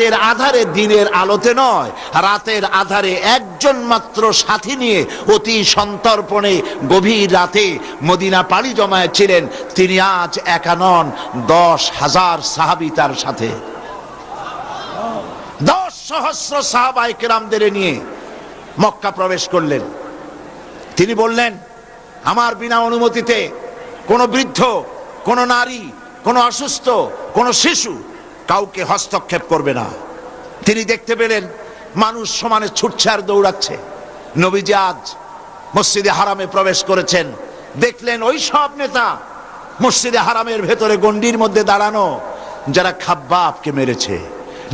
রাতের আধারে দিনের আলোতে নয়। রাতের আধারে একজন মাত্র সাথী নিয়ে অতি সন্তর্পণে গভীর রাতে মদিনা পাড়ি জমায়েছিলেন। তিনি আজ একা নন, দশ হাজার সাহাবি তার সাথে। দশ সহস্র সাহাবাই কেরামদের নিয়ে মক্কা প্রবেশ করলেন। তিনি বললেন, আমার বিনা অনুমতিতে কোনো বৃদ্ধ, কোনো নারী, কোনো অসুস্থ, কোনো শিশু কাউকে হস্তক্ষেপ করবে না। তিনি দেখতে পেলেন মানুষ সমানে ছুটছে আর দৌড়াচ্ছে। নবীজি আজ মসজিদে হারামে প্রবেশ করেছেন। দেখলেন ওই সব নেতা মসজিদে হারামের ভেতরে গন্ডির মধ্যে দাঁড়ানো। যারা খাব্বাবকে মেরেছে,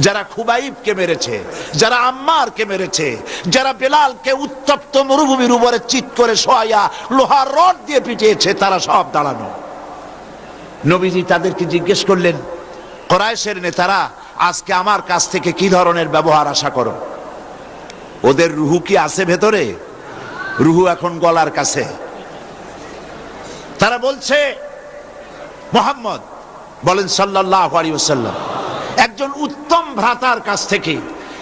যারা খুবাইবকে মেরেছে, যারা আম্মারকে মেরেছে, যারা বেলালকে উত্তপ্ত মরুভূমির উপরে চিত করে শোয়া লোহার রড দিয়ে পিটিয়েছে, তারা সব দাঁড়ানো। নবীজি তাদেরকে জিজ্ঞেস করলেন কোরাইশের নেতারা আজকে আমার কাছ থেকে কি ধরনের ব্যবহার আশা করো? ওদের রুহু কি আছে ভেতরে? রুহু এখন গলার কাছে। তারা বলছে, মোহাম্মদ, বলেন সাল্লাহ আলিয়াল্লাম একজন উত্তম ভ্রাতার কাছ থেকে,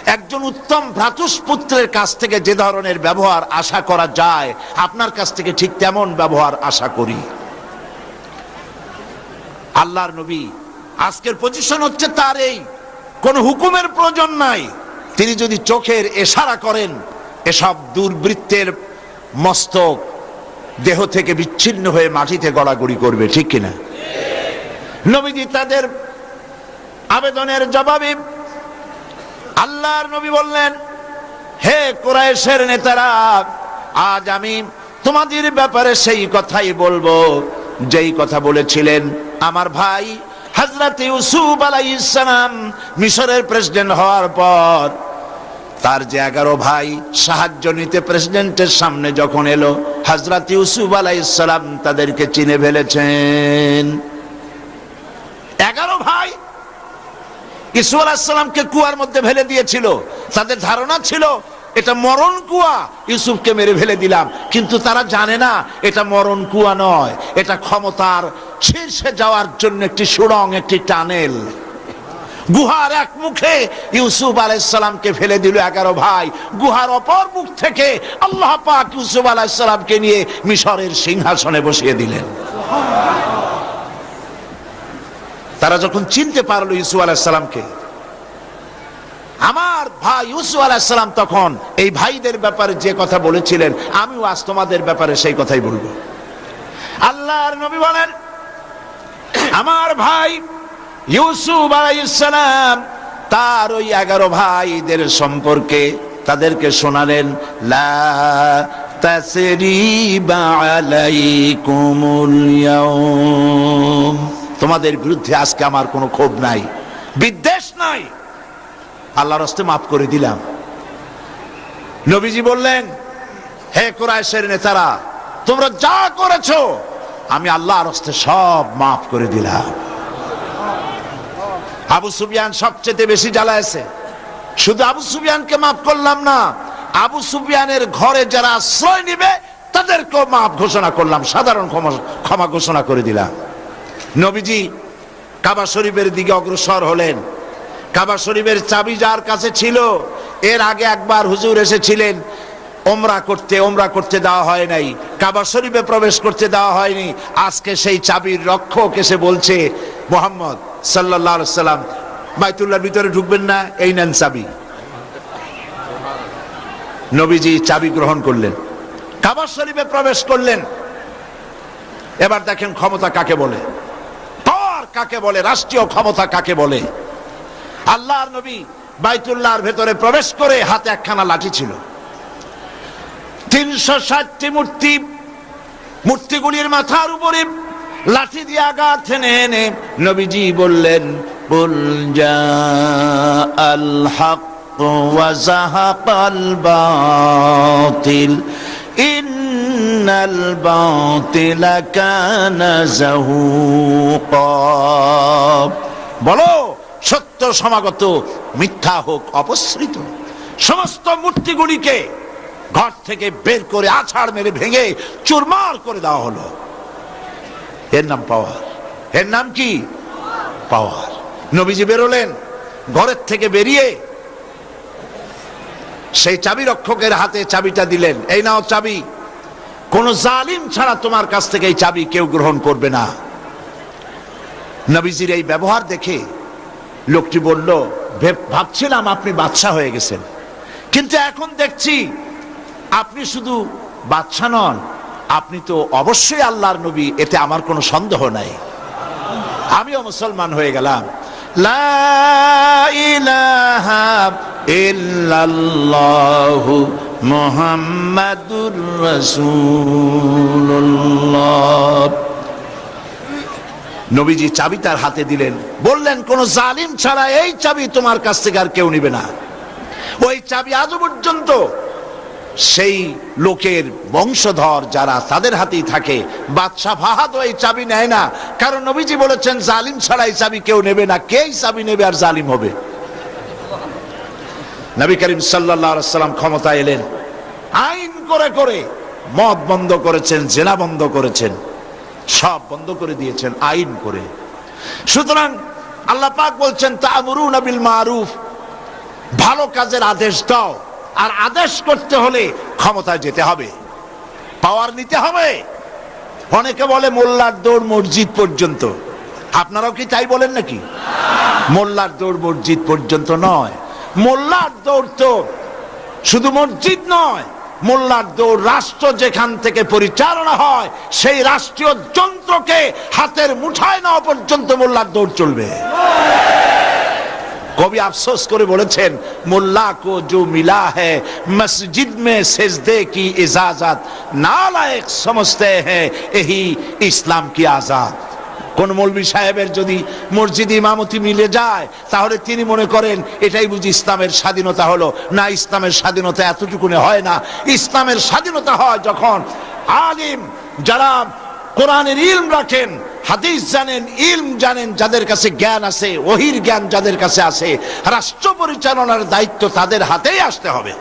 একজন উত্তম ভ্রাতুষ্পুত্রের কাছ থেকে যে ধরনের ব্যবহার আশা করা যায়, আপনার কাছ থেকে ঠিক তেমন ব্যবহার আশা করি। আল্লাহর নবী আজকের পজিশন হচ্ছে তার এই কোন হুকুমের প্রয়োজন নাই। তিনি যদি চোখের এশারা করেন, এসব দুর্বৃত্তের মস্তক দেহ থেকে বিচ্ছিন্ন হয়ে মাটিতে গড়াগড়ি করবে, ঠিক কিনা? নবীজি তাদের আবেদনের জবাবে আল্লাহর নবী বললেন, হে কোরাইশের নেতারা, আজ আমি তোমাদের ব্যাপারে সেই কথাই বলব। যেই কথা বলেছিলেন আমার ভাই হজরত ইউসুফ আলাই ইসলাম মিশরের প্রেসিডেন্ট হওয়ার পর তার যে এগারো ভাই সাহায্য নিতে প্রেসিডেন্টের সামনে যখন এলো হজরত ইউসুফ আলাইসালাম তাদেরকে চিনে ফেলেছেন। এগারো ভাই ইসু আলাহিসাল্লামকে কুয়ার মধ্যে ফেলে দিয়েছিল। তাদের ধারণা ছিল এটা মরণ কুয়া। ইউসুফকে মেরে ফেলে দিলাম। কিন্তু তারা জানে না, এটা মরণ কুয়া নয়। এটা ক্ষমতার শীর্ষে যাওয়ার জন্য একটি সুড়ং, একটি টানেল। গুহার এক মুখে ইউসুফ আলাইসালামকে ফেলে দিল এগারো ভাই। গুহার অপর মুখ থেকে আল্লাহ পাক ইউসুফ আলাইসালামকে নিয়ে মিশরের সিংহাসনে বসিয়ে দিলেন। তারা যখন চিনতে পারল ইউসুফ আলাহিসাল্লামকে আমার ভাই ইউসুফ আলাহিসাল্লাম তখন এই ভাইদের ব্যাপারে যে কথা বলেছিলেন, আমিও আজ তোমাদের ব্যাপারে সেই কথাই বলব। আল্লাহর নবী বলেন, আমার ভাই ইউসুফ আলাইসালাম তার ওই এগারো ভাইদের সম্পর্কে তাদেরকে শোনালেন, লা তোমাদের বিরুদ্ধে আজকে আমার কোনো ক্ষোভ নাই, বিদ্বেষ নাই। আল্লাহর হস্তে মাফ করে দিলাম। নবীজি বললেন, হে কোরআশের নেতারা, তোমরা যা করেছ, আমি আল্লাহর হস্তে সব মাফ করে দিলাম। আবু সুবিয়ান সবচেয়ে বেশি জ্বালায়ছে। শুধু আবু সুবিয়ানকে মাফ করলাম না, আবু সুবিয়ানের ঘরে যারা আশ্রয় নিবে, তাদেরকেও মাফ ঘোষণা করলাম, সাধারণ ক্ষমা ক্ষমা ঘোষণা করে দিলাম। নবীজি কাবা শরীফের দিকে অগ্রসর হলেন। কাবা শরীফের চাবি যার কাছে ছিল, এর আগে একবার হুজুর এসেছিলেন, ওমরা করতে ওমরা করতে দেওয়া হয় নাই। কাবা শরীফে প্রবেশ করতে দেওয়া হয়নি। আজকে সেই চাবির রক্ষক এসে বলছে, মোহাম্মদ সাল্লাহ সাল্লাম, বাইতুল্লাহর ভিতরে ঢুকবেন না, এই নেন চাবি। নবীজি চাবি গ্রহণ করলেন। কাবা শরীফে প্রবেশ করলেন। এবার দেখেন ক্ষমতা কাকে বলে? কাকে বলে? রাষ্ট্রীয় ক্ষমতা কাকে বলে? আল্লাহর নবী বাইতুল্লাহর ভেতরে প্রবেশ করে হাতে একখানা লাঠি ছিল। তিনশো ষাটটি মূর্তি, মূর্তিগুলির মাথার উপরে লাঠি দিয়ে আঘাত এনে এনে নবীজি বললেন বলো সত্য সমাগত, মিথ্যা হোক, অপসৃত সমস্ত মূর্তিগুলিকে ঘর থেকে বের করে আছাড় মেরে ভেঙে চুরমার করে দেওয়া হলো। এর নাম পাওয়ার। এর নাম কি? পাওয়ার। নবীজি বেরোলেন, ঘরের থেকে বেরিয়ে সেই চাবি রক্ষকের হাতে চাবিটা দিলেন। এই নাও চাবি। কোন জালিম ছাড়া তোমার কাছ থেকে এই চাবি কেউ গ্রহণ করবে না। নবীজির এই ব্যবহার দেখে লোকটি বলল, "ভেব- ভাবছিলাম আপনি বাদশা হয়ে গেছেন। কিন্তু এখন দেখছি আপনি শুধু বাদশা নন, আপনি তো অবশ্যই আল্লাহর নবী, এতে আমার কোনো সন্দেহ নাই। আমিও মুসলমান হয়ে গেলাম। মুহাম্মাদুর রাসূলুল্লাহ। নবীজি চাবি তার হাতে দিলেন। বললেন, কোন জালিম ছাড়া এই চাবি তোমার কাছ থেকে আর কেউ নিবে না। ওই চাবি আজও পর্যন্ত সেই লোকের বংশধর যারা তাদের হাতেই থাকে, বাদশাহ ফাহাদ এই চাবি নেয় না। কারণ নবীজি বলেছেন, জালিম ছাড়া এই চাবি কেউ নেবে না। কেই চাবি নেবে আর জালিম হবে? নবী করিম সাল্লাম ক্ষমতা এলেন। আইন করে করে মদ বন্ধ করেছেন, জেনা বন্ধ করেছেন। সব বন্ধ করে দিয়েছেন, আইন করে। সুতরাং আল্লাহ পাক বলছেন, তা'মুরুনা বিল মারুফ। ভালো কাজের আদেশ দাও, আর আদেশ করতে হলে ক্ষমতায় যেতে হবে। পাওয়ার নিতে হবে। অনেকে বলে, মোল্লার দৌড় মসজিদ পর্যন্ত। আপনারাও কি তাই বলেন নাকি? মোল্লার দৌড় মসজিদ পর্যন্ত নয়। মোল্লার দৌড় তো শুধু মসজিদ নয় মোল্লার দৌড় রাষ্ট্র যেখান থেকে পরিচালনা হয়, সেই রাষ্ট্রীয় যন্ত্রকে হাতের মুঠায় নেওয়া পর্যন্ত মোল্লার দৌড় চলবে। কবি আফসোস করে বলেছেন, মোল্লা কো জো মিলা হে, মসজিদ মে সেজদে কি ইজাজত না লায়ক সমজতে হে, এহি ইসলাম কি আজাদ। কোন মৌলবী সাহেবের যদি মসজিদ ইমামতি মিলে যায়, তাহলে তিনি মনে করেন, এটাই বুঝি ইসলামের স্বাধীনতা হলো। না, ইসলামের স্বাধীনতা এতটুকুনে হয় না। ইসলামের স্বাধীনতা হয় যখন আলিম যারা কোরআনের ইলম রাখেন, হাদিস জানেন, ইলম জানেন, যাদের কাছে জ্ঞান আছে, ওহির জ্ঞান যাদের কাছে আছে, রাষ্ট্র পরিচালনার দায়িত্ব তাদের হাতেই আসতে হবে।